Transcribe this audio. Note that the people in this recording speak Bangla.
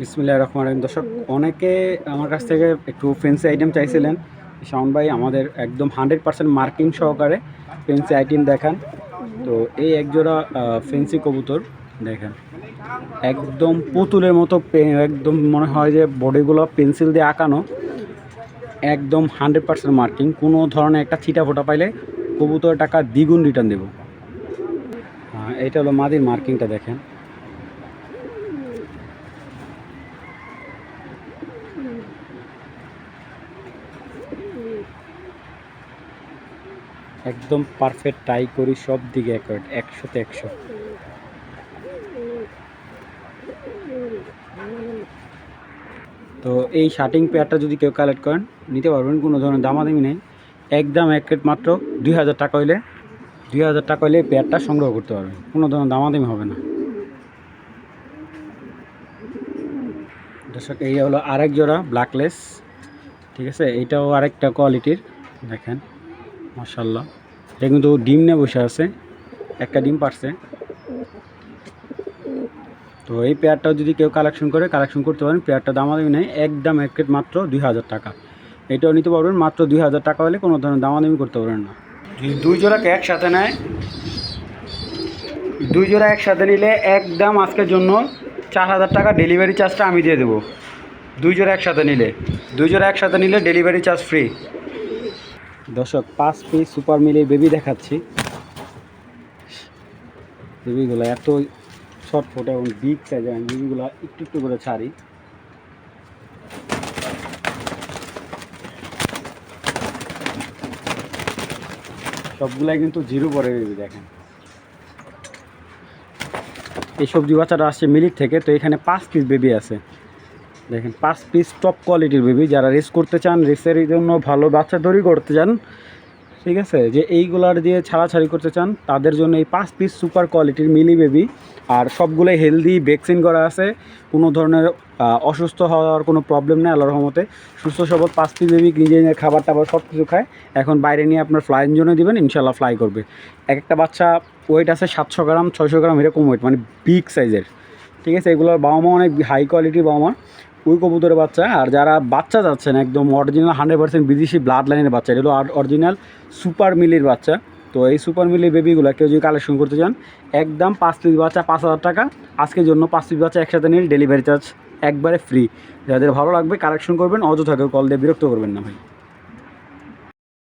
বিসমিল্লাহ রহমান রহিম। দর্শক, অনেকে আমার কাছ থেকে একটু ফেন্সি আইটেম চাইছিলেন। শাওন ভাই আমাদের একদম হান্ড্রেড পার্সেন্ট মার্কিং সহকারে ফেন্সি আইটেম দেখান। তো এই একজোড়া ফেন্সি কবুতর, দেখেন। একদম পুতুলের মতো একদম মনে হয় যে বডিগুলো পেন্সিল দিয়ে আঁকানো। একদম হান্ড্রেড পার্সেন্ট মার্কিং কোনো ধরনের একটা ছিটা ফোটা পাইলে কবুতর টাকা দ্বিগুণ রিটার্ন দেবো। এইটা হলো মাদির মার্কিংটা দেখেন। একদম পারফেক্ট টাই করি, সব দিকে একশোতে একশো। তো এই শার্টিং পেয়ারটা যদি কেউ কালেক্ট করেন, নিতে পারবেন, কোনো ধরনের দামাদামি নেই। একদম এক মাত্র দুই হাজার টাকা হইলে, দুই হাজার টাকা হইলে পেয়ারটা সংগ্রহ করতে পারবেন, কোনো ধরনের দামাদামি হবে না। দর্শক, এই হলো আরেক জোড়া ব্ল্যাকলেস ঠিক আছে? এইটাও আরেকটা কোয়ালিটির দেখেন মাশাল্লাহ এটা কিন্তু ডিম নিয়ে বসে আছে। একটা ডিম পারছে। তো এই পেয়ারটাও যদি কেউ কালেকশন করে কালেকশন করতে পারেন। পেয়ারটা দামাদামি নেই। একদম এক মাত্র দুই হাজার টাকা। এটাও নিতে পারবেন। মাত্র দুই হাজার টাকা হলে কোনো ধরনের দামাদামি করতে পারবেন না। যদি দুই জোড়াকে একসাথে নেয়, দুই জোড়া একসাথে নিলে একদম আজকের জন্য চার হাজার টাকা ডেলিভারি চার্জটা আমি দিয়ে দেবো। দুই জোড়া একসাথে নিলে। দুই জোড়া একসাথে নিলে ডেলিভারি চার্জ ফ্রি দর্শক, পাঁচ পিস সুপার মিলে বেবি দেখাচ্ছি। বেবিগুলো এত ছটফট এবং বিগ সাইজের আমি বেবিগুলো একটু একটু করে ছাড়ি। সবগুলাই কিন্তু জিরো পরে বেবি দেখেন। এই সবজি বাচ্চাটা আসছে মিলিক থেকে, তো এখানে পাঁচ পিস বেবি আছে। দেখেন, পাঁচ পিস টপ কোয়ালিটির বেবি যারা রেস করতে চান রেসের জন্য ভালো বাচ্চা তৈরি করতে চান, ঠিক আছে? যে এইগুলার দিয়ে ছাড়াছাড়ি করতে চান, তাদের জন্য এই পাঁচ পিস সুপার কোয়ালিটির মিলি বেবি আর সবগুলোই হেলদি ভ্যাকসিন করা আছে। কোনো ধরনের অসুস্থ হওয়ার কোনো প্রবলেম নেই, আল্লাহর রহমতে। সুস্থ, সবল পাঁচ পিস বেবি নিজে নিজে খাবার টাবার সব কিছু খায়। এখন বাইরে নিয়ে আপনার ফ্লাইং জোনে দিবেন ইনশাল্লাহ ফ্লাই করবে। এক একটা বাচ্চা ওয়েট আছে সাতশো গ্রাম, ছয়শো গ্রাম, এরকম ওয়েট মানে বিগ সাইজের ঠিক আছে? এগুলোর বাবা মা অনেক হাই কোয়ালিটির বাবা মা। ওই কবুতরের বাচ্চা। আর যারা বাচ্চা যাচ্ছেন, একদম অরিজিনাল হান্ড্রেড পার্সেন্ট বিদেশি ব্লাড লাইনের বাচ্চা, এগুলো অরিজিনাল সুপার মিলির বাচ্চা। তো এই সুপার মিলির বেবিগুলো কেউ যদি কালেকশন করতে চান, একদম পাঁচ পিস বাচ্চা, পাঁচ হাজার টাকা। আজকের জন্য পাঁচ পিস বাচ্চা একসাথে নিলে ডেলিভারি চার্জ একবারে ফ্রি যাদের ভালো লাগবে কালেকশন করবেন, অযথা কেউ কল দিয়ে বিরক্ত করবেন না ভাই।